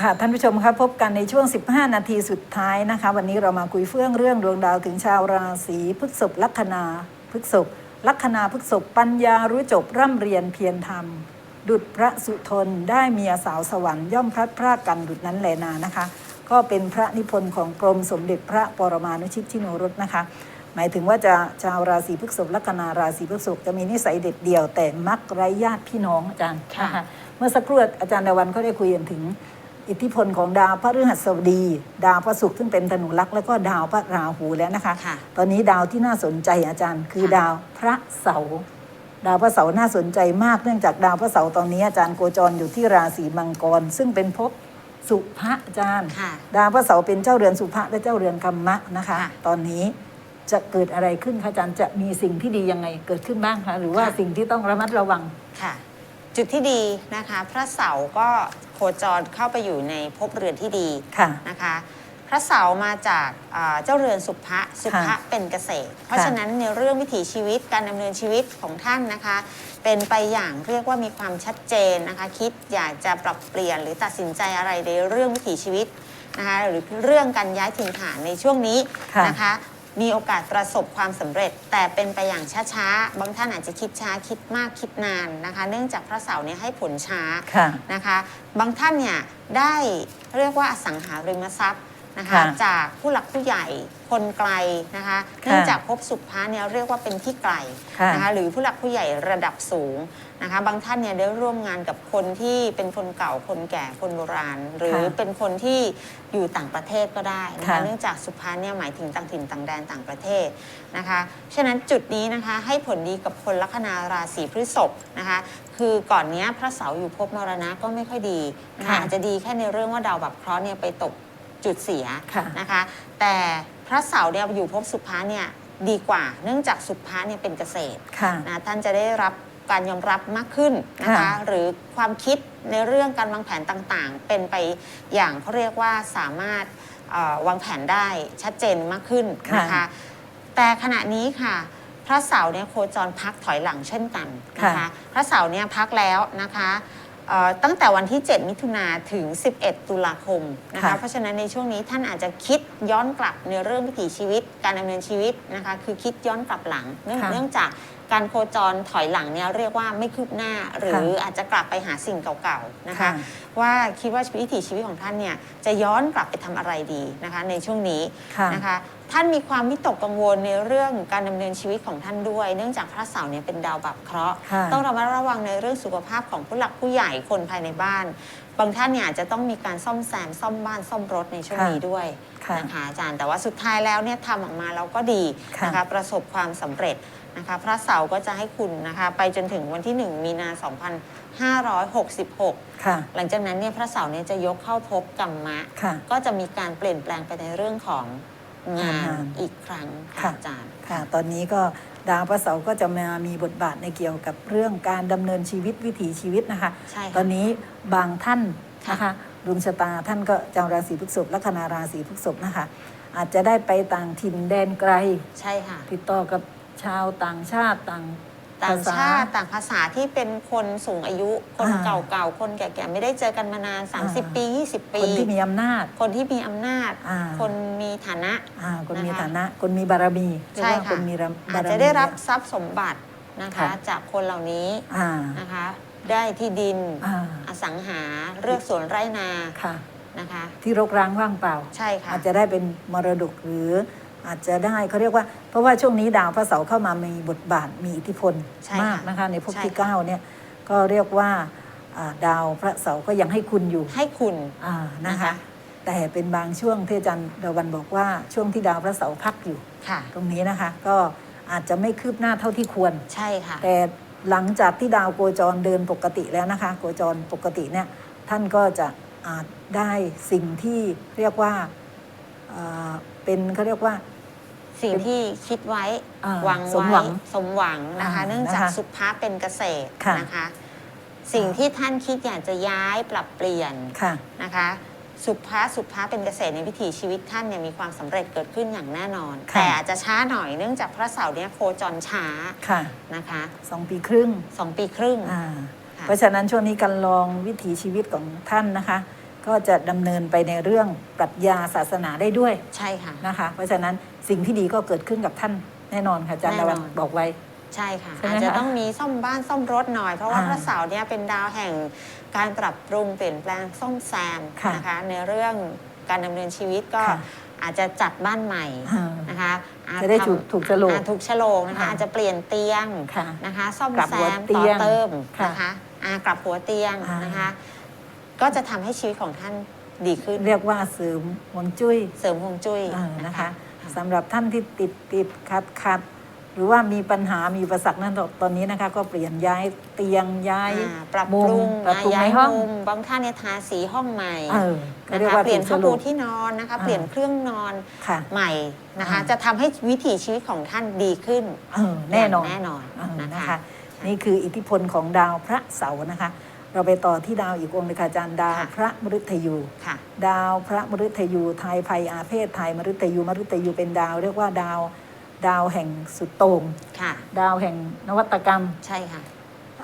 ค่ะท่านผู้ชมครับพบกันในช่วง 15 นาทีสุดท้ายนะคะ วันนี้เรามาคุยเฟื่องเรื่องดวงดาวถึงชาวราศีพฤษภลัคนาพฤษภลัคนาพฤษภปัญญารู้จบร่ำเรียนเพียรธรรม ดุจพระสุทนได้เมียสาวสวรรค์ย่อมพลัดพรากกันดุจนั้นแลนานะคะ ก็เป็นพระนิพนธ์ของกรมสมเด็จพระปรมานุชิตชิโนรสนะคะ หมายถึงว่าจะชาวราศีพฤษภลัคนาราศีพฤษภจะมีนิสัยเด็ดเดี่ยวแต่มักไร้ญาติพี่น้องอาจารย์ค่ะนเมื่อสักครู่อาจารย์ดาวันก็ได้คุยกันถึง อิทธิพลของดาวพระฤหัสบดี ดาวพระศุกร์ซึ่งเป็นธนูลักษณ์แล้วก็ดาวพระราหูแล้วนะคะ ค่ะ ตอนนี้ดาวที่น่าสนใจอาจารย์ คือค่ะดาวพระเสาร์ดาวพระเสาร์น่าสนใจมากเนื่องจากดาวพระเสาร์ตอนนี้อาจารย์โคจรอยู่ที่ราศีมังกร ซึ่งเป็นภพสุภะอาจารย์ ค่ะ ดาวพระเสาร์เป็นเจ้าเรือนสุภะและเจ้าเรือนกัมมะนะคะ ค่ะตอนนี้จะเกิดอะไรขึ้นคะอาจารย์จะมีสิ่งที่ดียังไงเกิดขึ้นบ้างคะหรือว่าค่ะ สิ่งที่ต้องระมัดระวัง ค่ะ จุดที่ดีนะคะ พระเสาร์ก็โคจรเข้าไปอยู่ในภพเรือนที่ดีค่ะนะคะ พระเสาร์มาจากอ่าเจ้าเรือนสุภะสุภะค่ะเป็นเกษตร เพราะฉะนั้นในเรื่องวิถีชีวิตการดำเนินชีวิตของท่านนะคะ เป็นไปอย่างเรียกว่ามีความชัดเจนนะคะ คิดอยากจะปรับเปลี่ยนหรือตัดสินใจอะไรในเรื่องวิถีชีวิตนะคะหรือเรื่องการย้ายถิ่นฐานในช่วงนี้ค่ะ นะคะ มีโอกาสประสบความสำเร็จ แต่เป็นไปอย่างช้าๆ บางท่านอาจจะคิดช้าคิดมากคิดนานนะคะ เนื่องจากพระเสาร์เนี่ยให้ผลช้าค่ะ นะคะ บางท่านเนี่ยได้เรียกว่าอสังหาริมทรัพย์ นะคะค่ะจากผู้หลักผู้ใหญ่คนไกลนะคะค่ะเนื่องจากภพสุภาเนี่ยเรียกว่าเป็นที่ไกลค่ะนะคะหรือผู้หลักผู้ใหญ่ระดับสูงนะคะบางท่านเนี่ยได้ร่วมงานกับคนที่เป็นคนเก่าคนแก่คนโบราณ หรือค่ะเป็นคนที่อยู่ต่างประเทศก็ได้นะค่ะคะเนื่องจากสุภาเนี่ยหมายถึงต่างถิ่นต่างแดนต่างประเทศนะคะฉะนั้นจุดนี้นะคะให้ผลดีกับคนลัคนาราศีพฤษภนะคะคือก่อนเนี้ยพระเสาร์อยู่ภพมรณะก็ไม่ค่อยดีนะคะค่ะอาจจะดีแค่ในเรื่องว่าดาวบับเคราะห์เนี่ยไปตก จุดเสียค่ะนะคะ แต่พระเสาร์เนี่ยอยู่ภพสุภาเนี่ยดีกว่า เนื่องจากสุภาเนี่ยเป็นเกษตรค่ะ นะท่านจะได้รับการยอมรับมากขึ้นนะคะ ค่ะ หรือความคิดในเรื่องการวางแผนต่างๆ เป็นไปอย่างเขาเรียกว่าสามารถเอ่อวางแผนได้ชัดเจนมากขึ้นนะคะค่ะแต่ขณะนี้ค่ะ พระเสาร์เนี่ยโคจรพักถอยหลังเช่นกันนะคะค่ะพระเสาร์เนี่ยพักแล้วนะคะ เอ่อตั้งแต่วันที่ 7 มิถุนาถึง 11 ตุลาคมนะคะค่ะเพราะฉะนั้นในช่วงนี้ท่านอาจจะคิดย้อนกลับในเรื่องวิถีชีวิตการดำเนินชีวิตนะคะ คือคิดย้อนกลับหลัง เนื่องค่ะ เนื่องจาก การโคจรถอยหลังเนี่ยเรียกว่าไม่คืบหน้า หรืออาจจะกลับไปหาสิ่งเก่าๆนะคะค่ะว่าคิดว่าวิถีชีวิตของท่านเนี่ยจะย้อนกลับไปทำอะไรดีนะคะในช่วงนี้ค่ะนะคะท่านมีความวิตกกังวลในเรื่องการดำเนินชีวิตของท่านด้วย เนื่องจากพระเสาร์เนี่ยเป็นดาวบับเคราะห์ค่ะต้องระมัดระวังในเรื่องสุขภาพของผู้หลักผู้ใหญ่คนภายในบ้าน บางท่านเนี่ยอาจจะต้องมีการซ่อมแซมซ่อมบ้านซ่อมรถในช่วงค่ะนี้ด้วยค่ะนะคะอาจารย์แต่ว่าสุดท้ายแล้วเนี่ยทำออกมาแล้วก็ดีค่ะนะคะประสบความสำเร็จ นะคะพระเสาร์ก็จะให้คุณนะคะไปจนถึงวันที่ 1 มีนา 2566 ค่ะ หลังจากนั้นเนี่ยพระเสาร์เนี่ยจะยกเข้าพบกรรมะ ค่ะ ก็จะมีการเปลี่ยนแปลงไปในเรื่องของงานงาน อีกครั้งค่ะค่ะอาจารย์ ค่ะ ตอนนี้ก็ดาวพระเสาร์ก็จะมามีบทบาทในเกี่ยวกับเรื่องการดำเนินชีวิตวิถีชีวิตนะคะ ใช่ค่ะตอนนี้บางท่านนะค่ะคะดวงชะตาท่านก็เจ้าราศีพฤษภลัคนาราศีพฤษภนะคะ อาจจะได้ไปต่างถิ่นแดนไกล ใช่ค่ะ ติดต่อกับ ชาวต่างชาติต่างต่างภษชาติต่างภาษาที่เป็นคนสูงอายุ คนอ่าเก่าๆ คนแก่ๆ ไม่ได้เจอกันมานานอ่า30 ปี 20 ปี คนที่มีอำนาจ คนที่มีอำนาจอ่าคนมีฐานะอ่าคนมีนะคะฐานะ คนมีบารมีเรียกใช่ว่าค่ะคนมีบารมีอาจจะได้รับทรัพย์สมบัตินะคะค่ะจากคนเหล่านี้อ่านะคะ ได้ที่ดินอ่าอสังหาเลือกสวนไร่นาค่ะนะคะ ที่รกร้างว่างเปล่า ใช่ค่ะอาจจะได้เป็นมรดกหรือ อาจจะได้เขาเรียกว่า เพราะว่าช่วงนี้ดาวพระเสาร์เข้ามามีบทบาทมีอิทธิพลใช่มากค่ะนะคะ ในภพใช่ที่ค่ะเก้าเนี่ยก็เรียกว่าอ่าดาวพระเสาร์ก็ยังให้คุณอยู่ให้คุณอ่านะนะคะคะ แต่เป็นบางช่วงที่อาจารย์ดาวันบอกว่าช่วงที่ดาวพระเสาร์พักอยู่ค่ะตรงนี้นะคะ ก็อาจจะไม่คืบหน้าเท่าที่ควรใช่ค่ะ แต่หลังจากที่ดาวโคจรเดินปกติแล้วนะคะ โคจรปกติเนี่ยท่านก็จะอาจได้สิ่งที่เรียกว่า เอ่อเป็นเขาเรียกว่า สิ่งที่คิดไว้อ่าหวังสมไว้หวังสมหวังนะคะ อ่าเนื่องจากนะคะสุภาพเป็นเกษตรค่ะ นะคะ สิ่งที่ท่านคิดอยากจะย้ายปรับเปลี่ยนค่ะ นะคะ สุภาพสุภาพเป็นเกษตรในวิถีชีวิตท่านเนี่ยมีความสำเร็จเกิดขึ้นอย่างแน่นอน ค่ะ แต่อาจจะช้าหน่อยเนื่องจากพระเสาร์เนี่ยโคจรช้าค่ะนะคะสองปีครึ่งสองปีครึ่ง อ่าค่ะ เพราะฉะนั้นช่วงนี้การลองวิถีชีวิตของท่านนะคะ ก็จะดำเนินไปในเรื่องปรัชญาศาสนาได้ด้วยใช่ค่ะ นะคะ เพราะฉะนั้นสิ่งที่ดีก็เกิดขึ้นกับท่านแน่นอนค่ะอาจารย์แน่ดานอนวันบอกไว้ ใช่ค่ะ ใช่ไหมอาจจะคะต้องมีซ่อมบ้านซ่อมรถหน่อย เพราะว่าอ่าพระเสาร์เนี่ยเป็นดาวแห่งการปรับปรุงเปลี่ยนแปลงซ่อมแซมค่ะนะคะ ในเรื่องการดำเนินชีวิตก็ค่ะ อาจจะจัดบ้านใหม่อ่า นะคะอาจจะได้ถูกทำถูกโฉลกอ่าถูกโฉลกนะคะ ค่ะ อาจจะเปลี่ยนเตียงค่ะ นะคะ ซ่อมกลับแซหัวมเตีต่อยงเติมค่ะนะคะอ่ากลับหัวเตียงอ่านนะคะ ก็จะทำให้ชีวิตของท่านดีขึ้น เรียกว่าเสริมหวงจุ้ยเสริมฮวงจุ้ยเออนะคะค่ะสำหรับท่านที่ติดติดขัดขัดหรือว่ามีปัญหามีอุปสรรคนั้นตอนนี้นะคะ ก็เปลี่ยนย้ายเตียงย้ายอ่าปรับมุปมรุงปรับปรุงย้าในยห้องมุมบางท่านเนี่ยทาสีห้องใหม่เออก็นะเรียกคะว่าเปลี่ยนถูผ้ากโฉลปูกที่นอนนะคะอ่าเปลี่ยนเครื่องนอนค่ะ ใหม่นะคะ อ่า จะทำให้วิถีชีวิตของท่านดีขึ้นเออแน่นอน ย่างแน่นอนเออนะนะคะ คะ นี่คืออิทธิพลของดาวพระเสาร์นะคะ เราไปต่อที่ดาวอีกองค์เลยค่ะอาจารย์ดาวค่ะพระมฤตยูค่ะดาวพระมฤตยูไทยภัยอาเพศไทยมฤตยูมฤตยูเป็นดาว เรียกว่าดาวดาวแห่งสุดโต่งค่ะดาวแห่งนวัตกรรมใช่ค่ะ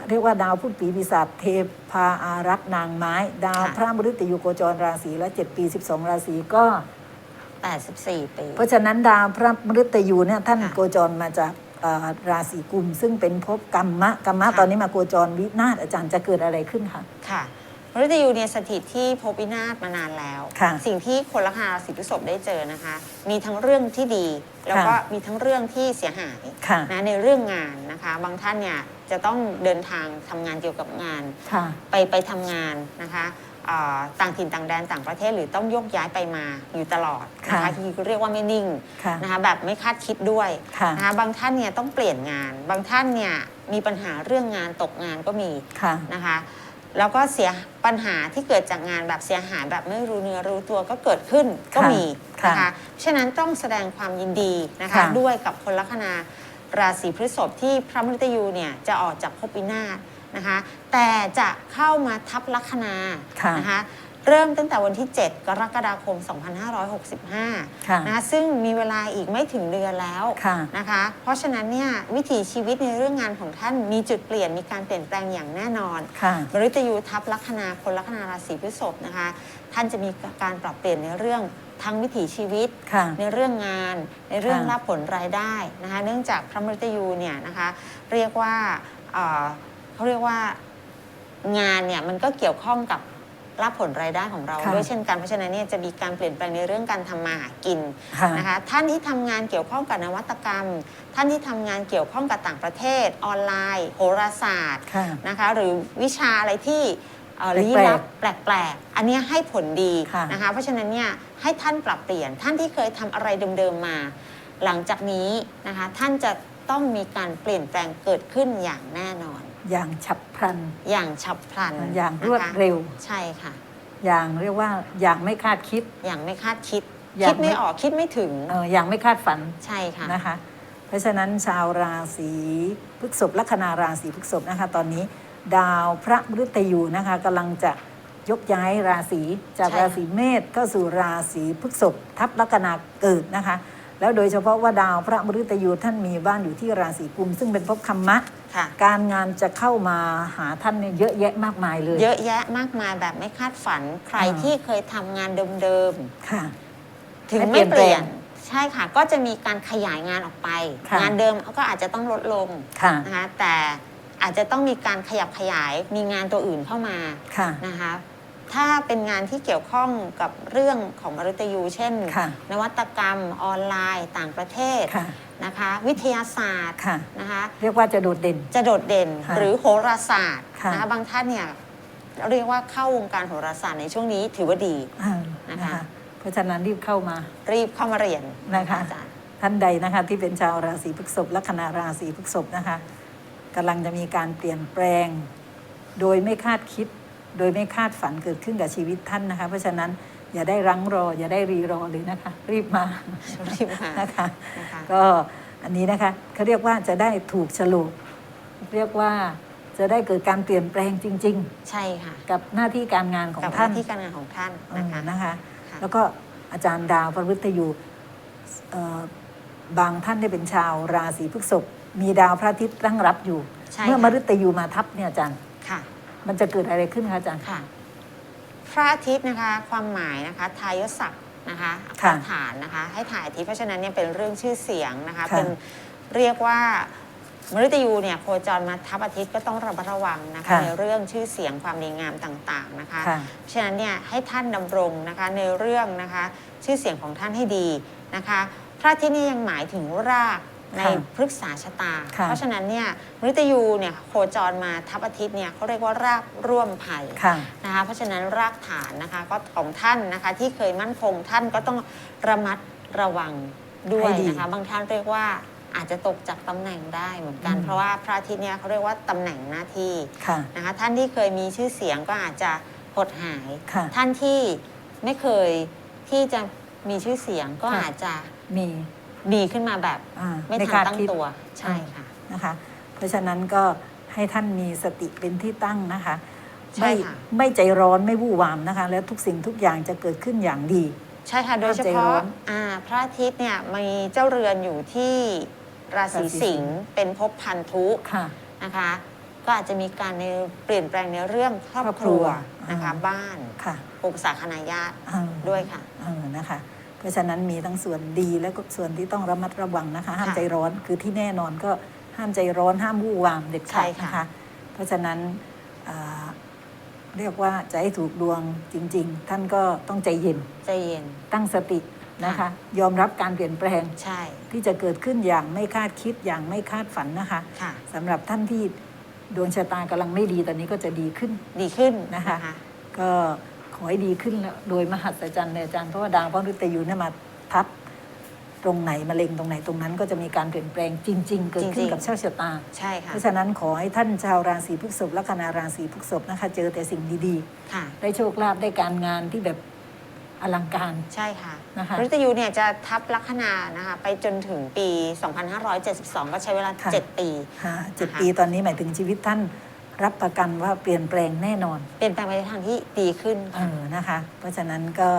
เรียกว่าดาวพุทธปีปีศาจเทพาอารักษ์นางไม้ ดาวค่ะพระมฤตยูโคจรราศีและ7ปี12ราศีก็84ปีเพราะฉะนั้นดาวพระมฤตยูเนี่ยท่านค่ะโคจรมาจากเอ่อ ราศีกุม ซึ่งเป็นภพกรรมะกรรมะค่ะตอนนี้มาโคจรวินาศอาจารย์จะเกิดอะไรขึ้นคะค่ะมฤตยูเนี่ยสถิตที่ภพวินาศมานานแล้วค่ะสิ่งที่คนลัคนาราศีพฤษภได้เจอนะคะ มีทั้งเรื่องที่ดี แล้วก็ค่ะมีทั้งเรื่องที่เสียหายค่ะนะในเรื่องงานนะคะ บางท่านเนี่ยจะต้องเดินทางทำงานเกี่ยวกับงานค่ะไปไปทำงานนะคะเอ่อ ต่างถิ่นต่างแดนต่างประเทศหรือต้องโยกย้ายไปมาอยู่ตลอดนะค่ะคะคือเรียกว่าไม่นิ่งค่ะนะคะแบบไม่คาดคิดด้วยค่ะนะคะบางท่านเนี่ยต้องเปลี่ยนงาน บางท่านเนี่ยมีปัญหาเรื่องงานตกงานก็มีค่ะนะคะแล้วก็เสียปัญหาที่เกิดจากงานแบบเสียหายแบบไม่รู้เนื้อรู้ตัวก็เกิดขึ้นก็มีค่ะนะคะฉะนั้นต้องแสดงความยินดีนะคะค่ะด้วยกับคนลัคนาราศีพฤษภที่พระมฤตยูเนี่ยจะออกจากภพวินาศ นะคะ แต่จะเข้ามาทับลัคนาค่ะนะคะเริ่มตั้งแต่วันที่ 7 กรกฎาคม 2565ค่ะนะคะซึ่งมีเวลาอีกไม่ถึงเดือนแล้วค่ะนะคะ เพราะฉะนั้นเนี่ยวิถีชีวิตในเรื่องงานของท่านมีจุดเปลี่ยนมีการเปลี่ยนแปลงอย่างแน่นอนค่ะมฤตยูทับลัคนาคนลัคนาราศีพฤษภนะคะ ท่านจะมีการปรับเปลี่ยนในเรื่องทั้งวิถีชีวิตค่ะในเรื่องงาน ในเรื่องค่ะรับผลรายได้นะคะ เนื่องจากพระมฤตยูเนี่ยนะคะเรียกว่าเอ่อ เขาเรียกว่างานเนี่ยมันก็เกี่ยวข้องกับรับผลรายได้ของเราค่ะด้วยเช่นกันเพราะฉะนั้นเนี่ยจะมีการเปลี่ยนแปลงในเรื่องการทำมาหากินค่ะนะคะท่านที่ทำงานเกี่ยวข้องกับนวัตกรรม ท่านที่ทำงานเกี่ยวข้องกับต่างประเทศ ออนไลน์ โหราศาสตร์ค่ะนะคะหรือวิชาอะไรที่เอ่อแปลกๆลี้ลับแปลกๆ อันเนี้ยให้ผลดีค่ะ นะคะเพราะฉะนั้นเนี่ยให้ท่านปรับเปลี่ยนท่านที่เคยทำอะไรเดิมๆมา หลังจากนี้นะคะท่านจะต้องมีการเปลี่ยนแปลงเกิดขึ้นอย่างแน่นอน อย่างฉับพลัน อย่างฉับพลันอย่างนะคะรวดเร็ว ใช่ค่ะ อย่างเรียกว่าอย่างไม่คาดคิด อย่างไม่คาดคิดอย่างคิดไม่ไม่ออกคิดไม่ถึงเอออย่างไม่คาดฝันใช่ค่ะนะคะ เพราะฉะนั้นชาวราศีพฤษภลัคนาราศีพฤษภนะคะ ตอนนี้ ดาวพระมฤตยูนะคะกำลังจะยกย้ายราศีจากใช่ค่ะราศีเมษเข้าสู่ราศีพฤษภทับลัคนาเกิดนะคะ แล้วโดยเฉพาะว่าดาวพระมฤตยูท่านมีบ้านอยู่ที่ราศีกุม ซึ่งเป็นภพคัมมะ ค่ะการงานจะเข้ามาหาท่านเนี่ยเยอะแยะมากมายเลยเยอะแยะมากมายแบบไม่คาดฝันใครอ่าที่เคยทำงานเดิมค่ะ ๆ ถึงให้ไม่เปเปลี่ลี่ยยนนใช่ค่ะ ก็จะมีการขยายงานออกไป ค่ะ งานเดิมก็อาจจะต้องลดลงค่ะนะคะแต่อาจจะต้องมีการขยับขยายมีงานตัวอื่นเข้ามาค่ะ นะคะ ถ้าเป็นงานที่เกี่ยวข้องกับเรื่องของมรุตยู เช่น ค่ะนวัตกรรมออนไลน์ต่างประเทศค่ะนะคะ วิทยาศาสตร์ค่ะ นะคะเรียกว่าจะโดดเด่น จะโดดเด่นค่ะหรือโหราศาสตร์ค่ะ นะคะบางท่านเนี่ยเรียกว่าเข้าวงการโหราศาสตร์ในช่วงนี้ถือว่าดี อ่านะคะ นะคะเพราะฉะนั้นรีบเข้ามา รีบเข้ามาเรียนนะคะ อาจารย์ ท่านใดนะคะที่เป็นชาวราศีพฤษภลัคนาราศีพฤษภนะคะกำลังจะมีการเปลี่ยนแปลง โดยไม่คาดคิด โดยไม่คาดฝันเกิดขึ้นกับชีวิตท่านนะคะ เพราะฉะนั้นอย่าได้รั้งรอ อย่าได้รีรอเลยนะคะ รีบมารีบมานะคะนะคะก็อันนี้นะคะเขาเรียกว่าจะได้ถูกฉลุเรียกว่าจะได้เกิดการเปลี่ยนแปลงจริงใช่ค่ะๆกับหน้าที่การงานของกับหท่าน้านที่การงานของท่านเอนะอคะนะคะค่ะแล้วก็อาจารย์ดาวพระฤตยูเอ่อบางท่านได้เป็นชาวราศีพฤษภมีดาวพระอาทิตย์ตั้งรับอยู่ใช่เมื่อค่ะมฤตยูมาทับเนี่ยอาจารย์ค่ะ มันจะเกิดอะไรขึ้นคะอาจารย์ ค่ะ พระอาทิตย์นะคะ ความหมายนะคะทายศศักดิ์นะคะค่ะฐานนะคะ ให้ถ่ายอาทิตย์เพราะฉะนั้นเนี่ยเป็นเรื่องชื่อเสียงนะคะ ค่ะ เป็นเรียกว่ามฤตยูเนี่ยโคจรมาทับอาทิตย์ก็ต้องระมัดระวังนะคะ ค่ะ ในเรื่องชื่อเสียงความดีงามต่างๆนะคะ ค่ะ ฉะนั้นเนี่ยให้ท่านดำรงนะคะในเรื่องนะคะ ชื่อเสียงของท่านให้ดีนะคะ พระอาทิตย์นี่ยังหมายถึงราก ในค่ะพฤกษาชะตา ค่ะ เพราะฉะนั้นเนี่ยมฤตยูเนี่ยโคจรมาทับอาทิตย์เนี่ยเขาเรียกว่ารากร่วมไผ่ค่ะ นะคะเพราะฉะนั้นรากฐานนะคะก็ของท่านนะคะที่เคยมั่นคงท่านก็ต้องระมัดระวังด้วยให้ดีนะคะ บางท่านเรียกว่าอาจจะตกจากตำแหน่งได้เหมือนกัน อืม เพราะว่าพระอาทิตย์เนี่ยเขาเรียกว่าตำแหน่งหน้าที่ค่ะ นะคะท่านที่เคยมีชื่อเสียงก็อาจจะหดหาย ค่ะ ท่านที่ไม่เคยที่จะมีชื่อเสียงก็ค่ะ อาจจะมี ดีขึ้นมาแบบอ่าไม่ในทัคานดตั้งคิดตัว ใช่ค่ะ นะคะ เพราะฉะนั้นก็ให้ท่านมีสติเป็นที่ตั้งนะคะใช่ไม่ค่ะ ไม่ใจร้อนไม่วู่วามนะคะ แล้วทุกสิ่งทุกอย่างจะเกิดขึ้นอย่างดี ใช่ค่ะ โดยเฉใจร้พาะอนอ่าพระอาทิตย์เนี่ยมีเจ้าเรือนอยู่ที่ราศีราศีสิสิงงห์ ห์เป็นภพพันธุค่ะ นะคะ ก็อาจจะมีการในเปลี่ยนแปลงในเรื่องครอบครอบคครัรัววนะคะ อ่า บ้านค่ะปรึกษาคณะญาติอ่าด้วยค่ะ เออนะคะ เพราะฉะนั้นมีทั้งส่วนดีและก็ส่วนที่ต้องระมัดระวังนะคะ ห้ามค่ะใจร้อนคือที่แน่นอนก็ห้ามใจร้อนห้ามวู่วามเด็ดขาดใช่ค่ะนะคะ เพราะฉะนั้นอ่าเรียกว่าจะให้ถูกดวงจริง ๆ ท่านก็ต้องใจเย็นใจเย็นตั้งสตินะคะค่ะยอมรับการเปลี่ยนแปลงใช่ ที่จะเกิดขึ้นอย่างไม่คาดคิดอย่างไม่คาดฝันนะคะค่ะสำหรับท่านที่ดวงชะตากำลังไม่ดีตอนนี้ก็จะดีขึ้นดีขึ้นนะคะ ก็ ขอให้ดีขึ้นแล้วโดยมหัศจรรย์เลยอาจารย์เพราะว่าดาวพฤหัสยูเนี่ยมาทับตรงไหนมะเร็งตรงไหนตรงนั้นก็จะมีการเปลี่ยนแปลงจริง ๆ เกิดขึ้นจริงๆกับชาติชะตา ใช่ค่ะ เพราะฉะนั้นขอให้ท่านชาวราศีพฤษภลัคนาราศีพฤษภนะคะ เจอแต่สิ่งดีค่ะๆได้โชคลาภได้การงานที่แบบอลังการ ใช่ค่ะนะคะมฤตยูเนี่ยจะทับลัคนานะคะไปจนถึงปี 2572 ก็ใช้เวลาค่ะ7ปีค่ะเจ็ดนะคะปีตอนนี้หมายถึงชีวิตท่าน รับประกันว่าเปลี่ยนแปลงแน่นอนเปลี่ยนแปลงไปในทางที่ดีขึ้น เออนะคะ เพราะฉะนั้นก็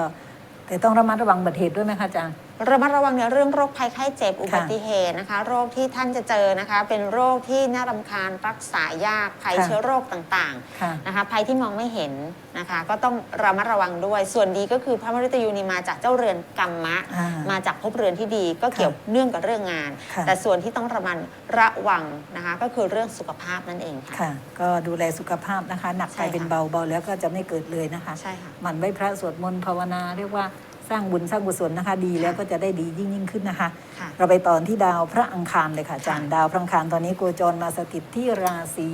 แต่ต้องระมัดระวังอุบัติเหตุด้วยไหมคะอาจารย์ ระมัดระวังในเรื่องโรคภัยไข้เจ็บอุบัติเหตุนะคะ โรคที่ท่านจะเจอนะคะ เป็นโรคที่น่ารำคาญรักษายากภัยค่ะเชื้อโรคต่างค่ะๆนะคะภัยที่มองไม่เห็นนะคะ ก็ต้องระมัดระวังด้วยส่วนดีก็คือพระมฤตยูนี่มาจากเจ้าเรือนกรรมะอ่ามาจากภพเรือนที่ดีก็เกี่ยวเนื่องกับเรื่องงานค่ะแต่ส่วนที่ต้องระมัดระวังนะคะ ก็คือเรื่องสุขภาพนั่นเองค่ะค่ะก็ดูแลสุขภาพนะคะ หนักใช่ไปเป็นค่ะเบาเบาแล้วก็จะไม่เกิดเลยนะคะใช่ค่ะหมั่นไหว้พระสวดมนต์ภาวนาเรียกว่า สร้างบุญสร้างกุศลนะคะ ดีแล้วก็จะได้ดียิ่งยิ่งขึ้นนะคะ ค่ะเราไปตอนที่ดาวพระอังคารเลยค่ะอาจารย์ค่ะดาวพระอังคารตอนนี้โคจรมาสถิตที่ราศี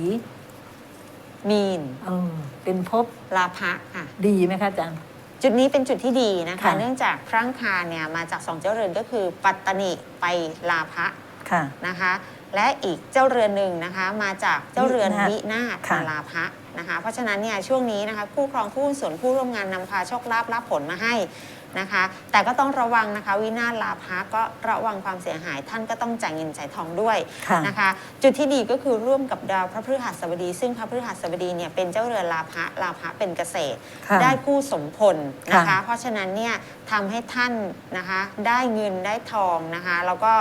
มีนเออเป็นภพลาภะค่ะ ดีไหมคะอาจารย์ จุดนี้เป็นจุดที่ดีนะคะ ค่ะ เนื่องจากพระอังคารเนี่ยมาจากสองเจ้าเรือนก็คือ ปัตตนิไปลาภะค่ะ นะคะ และอีกเจ้าเรือนหนึ่งนะคะ มาจากเจ้าเรือนวิวินานาศศค่ะ มาลาภะนะคะ เพราะฉะนั้นเนี่ยช่วงนี้นะคะคู่ครองคู่หุ้นส่วนคู่ร่วมงานนำพาโชคลาภลาภผลมาให้ นะคะ แต่ก็ต้องระวังนะคะ วินาศลาภะก็ระวังความเสียหายท่านก็ต้องจ่ายเงินจ่ายทองด้วยค่ะนะคะ จุดที่ดีก็คือร่วมกับดาวพระพฤหัสบดี ซึ่งพระพฤหัสบดีเนี่ยเป็นเจ้าเรือนลาภะลาภะเป็นเกษตร ค่ะได้คู่สมพลนะคะ ค่ะ เพราะฉะนั้นเนี่ยทำให้ท่านนะคะได้เงินได้ทองนะคะแล้วก็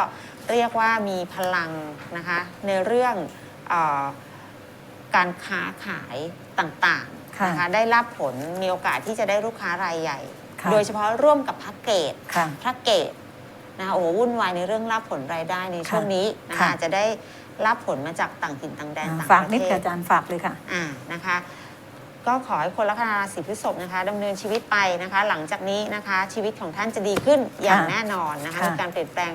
เรียกว่ามีพลังนะคะในเรื่องเออการค้าขายต่างค่ะๆนะคะได้รับผลมีโอกาสที่จะได้ลูกค้ารายใหญ่ ค่ะโดยเฉพาะร่วมกับพระเกตค่ะพระเกตนะคะโอ้โหวุ่นวายในเรื่องรับผลรายได้ในช่วงนี้นะคะค่ะ อาจจะได้รับผลมาจากต่างถิ่นต่างแดนอ่าต่างฝากประนิดเทค่ะศ อาจารย์ฝากเลยค่ะ อ่านะคะ ก็ขอให้คนลัคนาราศีพฤษภนะคะดำเนินชีวิตไปนะคะ หลังจากนี้นะคะชีวิตของท่านจะดีขึ้นอย่างค่ะแน่นอนนะคะค่ะ มีการเปลี่ยนแปลง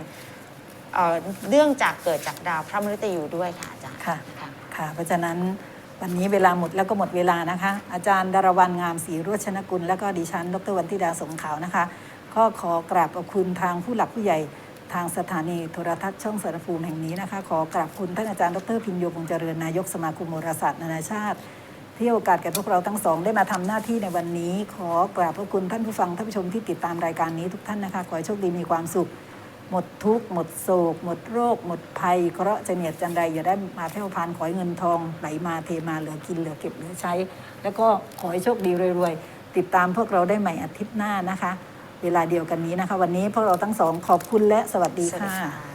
เอ่อเรื่องจากเกิดจากดาวพระมฤตยูด้วยค่ะอาจารย์ค่ะ ค่ะค่ะเพราะฉะนั้น วันนี้เวลาหมดแล้วก็หมดเวลานะคะ อาจารย์ดารวันงามศรีรุชนกุล และก็ดิฉัน ดรวันธิดาสงขาวนะคะ ก็ขอกราบขอบคุณทางผู้หลักผู้ใหญ่ทางสถานีโทรทัศน์ช่องสารภูมิแห่งนี้นะคะ ขอกราบคุณท่านอาจารย์ดรพินโยพงเจริญนายกสมาคมโหราศาสตร์นานาชาติที่โอกาสแก่พวกเราทั้งสองได้มาทำหน้าที่ในวันนี้ ขอกราบพระคุณท่านผู้ฟังท่านผู้ชมที่ติดตามรายการนี้ทุกท่านนะคะ ขอให้โชคดีมีความสุข หมดทุกข์หมดโศก หมดโรค หมดภัยเคราะห์จเนียดจันใดอย่าได้มาเที่ยวพานขอให้เงินทองไหลมาเทมาเหลือกินเหลือเก็บเหลือใช้ แล้วก็ขอให้โชคดีรวยๆ ติดตามพวกเราได้ใหม่อาทิตย์หน้านะคะ เวลาเดียวกันนี้นะคะ วันนี้พวกเราทั้งสองขอบคุณและสวัสดีสสดค่ะ